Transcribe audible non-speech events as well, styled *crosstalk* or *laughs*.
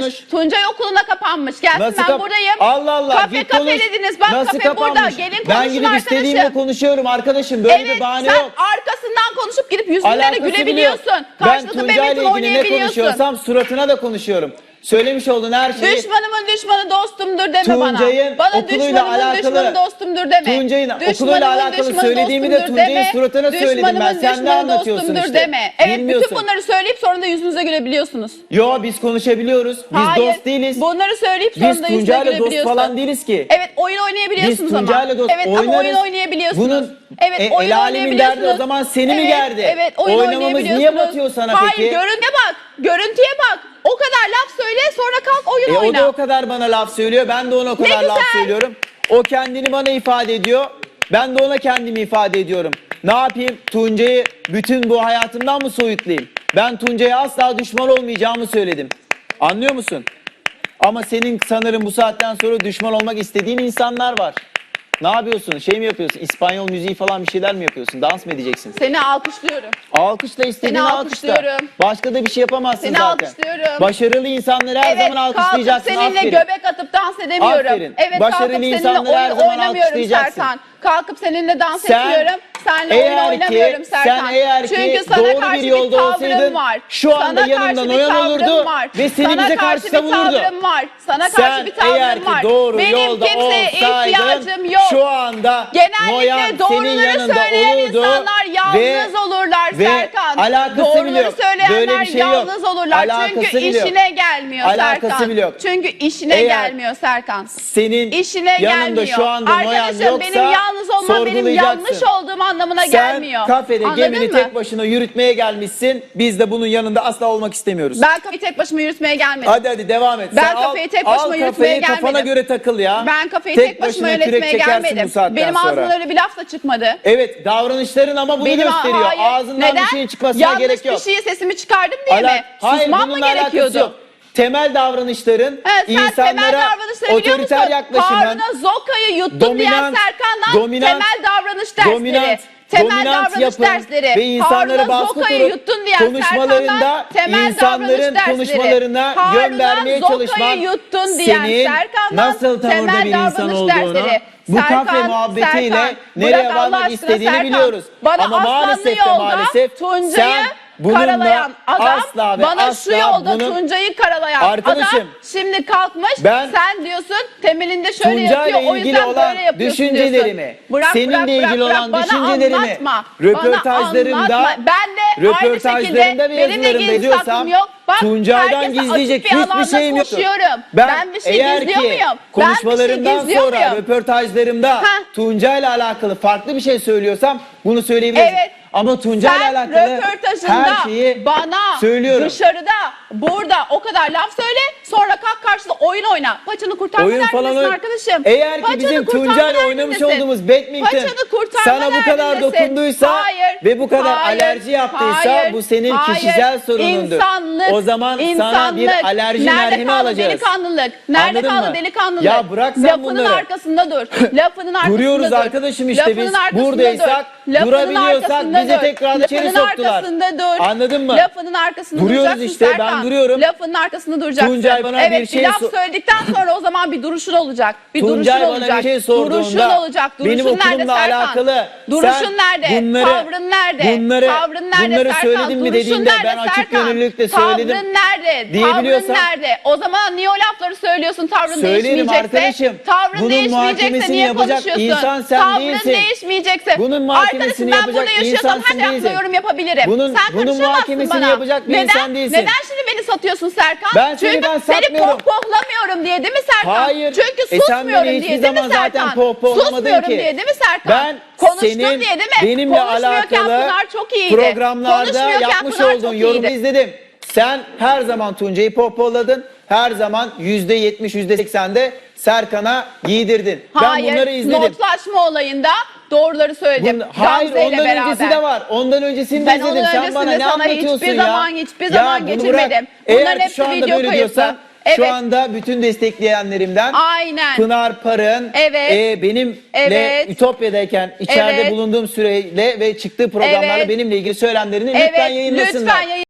konuş. Tuncay okuluna kapanmış. Gelsin Nasıl ben buradayım. Allah Allah. Kafe git kafe konuş. dediniz. Bak Nasıl kafe burada. kapanmış? Gelin konuşun Ben gidip istediğimle arkadaşım. konuşuyorum arkadaşım. Böyle evet bir bahane sen yok. arkasından konuşup gidip de Alakası gülebiliyorsun. Ben Karşılıklı Tuncay'la Mehmet'in ilgili ne oynayabiliyorsun. konuşuyorsam suratına da konuşuyorum. Söylemiş olduğun her şeyi Düşmanımın düşmanı dostumdur deme Tuncay'ın bana. Bana okuluyla düşmanımın alakalı- düşmanı dostumdur deme. Tuncay'ın okuluyla alakalı söylediğimi de Tuncay'ın suratına söyledim ben. Sen ne anlatıyorsun işte? deme. Evet Bilmiyorsun. bütün bunları söyleyip sonra da yüzünüze gülebiliyorsunuz. Yo biz konuşabiliyoruz. Biz Hayır, dost değiliz. Bunları söyleyip sonra Biz da yüzüne Tuncay'la dost falan değiliz ki. Evet oyun oynayabiliyorsunuz Biz ama. Tuncay'la dost evet oynarız. oyun oynayabiliyorsunuz. Bunun evet, e, oyun el alemin derdi o zaman seni mi evet, gerdi? Evet oyun Oynamamız niye oynayabiliyorsunuz. batıyor sana Hayır, peki? görüntüye bak. Görüntüye bak. O kadar laf söyle sonra kalk oyun E, o oyna. da o kadar bana laf söylüyor. Ben de ona o kadar laf söylüyorum. O kendini bana ifade ediyor. Ben de ona kendimi ifade ediyorum. Ne yapayım? Tuncay'ı bütün bu hayatımdan mı soyutlayayım? Ben Tuncay'a asla düşman olmayacağımı söyledim. Anlıyor musun? Ama senin sanırım bu saatten sonra düşman olmak istediğin insanlar var. Ne yapıyorsun? Şey mi yapıyorsun? İspanyol müziği falan bir şeyler mi yapıyorsun? Dans mı edeceksin? Seni alkışlıyorum. Alkışla istediğini Seni alkışla. alkışlıyorum. Başka da bir şey yapamazsın Seni zaten. alkışlıyorum. Başarılı insanları her evet zaman kalkıp alkışlayacaksın. seninle Aferin. göbek atıp dans edemiyorum. Aferin. Evet Başarılı kalkıp seninle insanları her oyun zaman oynamıyorum alkışlayacaksın. Serkan. Kalkıp seninle dans Sen etmiyorum. Seninle oyun eğer oynamıyorum ki, Serkan. sen eğer ki Çünkü sana doğru karşı bir yolda tavrım olsaydın, var. şu anda sana yanımdan karşı bir tavrım olurdu var. ve seni sana bize karşı karşı bir savunurdu. tavrım var. Sana Sen karşı bir tavrım eğer ki var. doğru Benim yolda kimseye olsaydın ihtiyacım yok. şu anda Genellikle Noyan senin doğruları yanında söyleyen olurdu insanlar yalnız ve, olurlar ve Serkan. alakası doğruları bile yok. söyleyenler Böyle bir şey yok. yalnız olurlar. Alakası Çünkü bile yok. işine gelmiyor Alakası Serkan. bile yok. Çünkü işine Eğer- gelmiyor Serkan. senin İşine yanında gelmiyor. şu anda Noyan Arkadaşım yoksa benim yalnız olmam benim yanlış olduğum anlamına Sen gelmiyor. kafede Anladın gemini mı? tek başına yürütmeye gelmişsin. Biz de bunun yanında asla olmak istemiyoruz. Ben kafeyi tek başıma yürütmeye gelmedim. Hadi hadi devam et. Ben Sen kafeyi tek başıma al yürütmeye kafayı kafana gelmedim. göre takıl ya. Ben kafeyi tek, başıma yönetmeye kürek çekersin gelmedim. Benim ağzımdan öyle bir laf da çıkmadı. Evet davranışların ama bunu Benim gösteriyor. hayır. Ağzından Neden? bir şeyin çıkmasına Yanlış gerek yok. bir şeye sesimi çıkardım diye Ala- mi? Hayır Susmam mı gerekiyordu? yok. Temel davranışların Evet, insanlara davranışları otoriter yaklaşımın Harun'a Zoka'yı diyen dominant- Serkan'dan dominant- temel davranış dersleri. dominant, temel dominant davranış yapın dersleri. ve insanları Harun'a baskı Zoka'yı kurup yuttun diyen konuşmalarında insanların konuşmalarına yön Harun'a vermeye Zoka'yı çalışman yuttun diyen senin nasıl tavırda bir insan olduğunu dersleri. bu kafe Serkan, muhabbetiyle Serkan, nereye varmak istediğini Serkan. biliyoruz. Bana Ama maalesef de maalesef Tuncay'ı sen karalayan adam asla bana asla şu yolda bunu- Tuncay'ı karalayan Arkadaşım, adam şimdi kalkmış ben sen diyorsun temelinde şöyle Tuncay'la yapıyor o yüzden olan böyle yapıyorsun düşüncelerimi, diyorsun. Bırak, seninle bırak, ilgili bırak, olan bana düşüncelerimi, anlatma. röportajlarımda- anlatma. ben de aynı röportajlarımda şekilde ve benim de gizli diyorsam yok. Bak, Tuncay'dan gizleyecek hiçbir şeyim yok. Ben, Ben bir şey eğer gizliyor ki muyum? Şey konuşmalarımdan gizliyor sonra muyum? röportajlarımda. Tuncay'la alakalı farklı bir şey söylüyorsam bunu söyleyebiliriz. Evet. Ama Tuncay'la alakalı röportajında her şeyi bana söylüyorum. dışarıda burada o kadar laf söyle sonra kalk karşıda oyun oyna. Paçanı kurtarma Oyun falan derdindesin oyn- arkadaşım. Eğer ki Paçanı bizim kurtarma Tuncay'la oynamış derdindesin. olduğumuz badminton Paçanı kurtarma sana bu kadar derdindesin. dokunduysa Hayır, ve bu kadar hayır, alerji yaptıysa hayır, bu senin hayır. kişisel sorunundur. İnsanlık, o zaman sana insanlık. bir alerji Nerede merhemi kaldı alacağız. delikanlılık? Nerede Anladın kaldı mı? delikanlılık? Ya bırak sen Lafının bunları. arkasında dur. *laughs* Lafının arkasında Duruyoruz dur. arkadaşım işte Lafının biz. arkasında Buradaysak, dur. Lafının durabiliyorsak arkasında bizi dur. tekrar içeri Lafının soktular. arkasında dur. Anladın mı? Lafının arkasında Duruyoruz duracaksın işte, ben Serkan. duruyorum. Lafının arkasında duracaksın. Tuncay bana evet, bir şey laf so- söyledikten sonra o zaman bir duruşun olacak. Bir Tuncay duruşun olacak. bir şey sorduğunda duruşun olacak. Duruşun benim nerede Serkan? alakalı Duruşun sen nerede? bunları- Tavrın nerede? bunları- Tavrın nerede bunları Serkan? söyledin mi dediğinde nerede ben açık gönüllülükle söyledim Tavrın nerede? Tavrın nerede? O zaman niye o lafları söylüyorsun tavrın Söylerim değişmeyecekse? arkadaşım. Tavrın Bunun değişmeyecekse niye yapacak konuşuyorsun? insan sen tavrın değilsin. değişmeyecekse. Bunun muhakemesini Arkadaşım ben yapacak burada yaşıyorsam her değilsin. yorum yapabilirim. Bunun- sen bunun bana. yapacak bir insan değilsin. Neden satıyorsun Serkan? Ben seni Çünkü ben seni satmıyorum. pohpohlamıyorum diye değil mi Serkan? Hayır. Çünkü E sen susmuyorum hiçbir diye değil mi zaman zaten Serkan? pohpohlamadın Susmuyorum ki. diye değil mi Serkan? Ben Konuştun senin diye değil mi? benimle Konuşmuyorken alakalı Pınar çok iyiydi. programlarda Konuşmuyorken yapmış Pınar olduğun çok yorumu iyiydi. izledim. Sen her zaman Tuncay'ı pohpolladın. Her zaman yüzde yetmiş, yüzde seksende Serkan'a giydirdin. Ben bunları izledim. notlaşma olayında doğruları söyledim. Bun- hayır Gamze ile ondan beraber. öncesi de var. Ondan öncesini Ben izledim. onun Sen bana ne sana anlatıyorsun hiçbir ya? zaman, hiçbir Ya zaman bunu geçirmedim. bırak. Bunların Eğer hepsi şu anda video böyle kayıtlı. diyorsan Evet. şu anda bütün destekleyenlerimden Aynen. Pınar Parın Evet. e, benimle Evet. Ütopya'dayken içeride Evet. bulunduğum süreyle ve çıktığı programlarla Evet. benimle ilgili söylemlerini Evet, lütfen yayınlasınlar. lütfen yayın-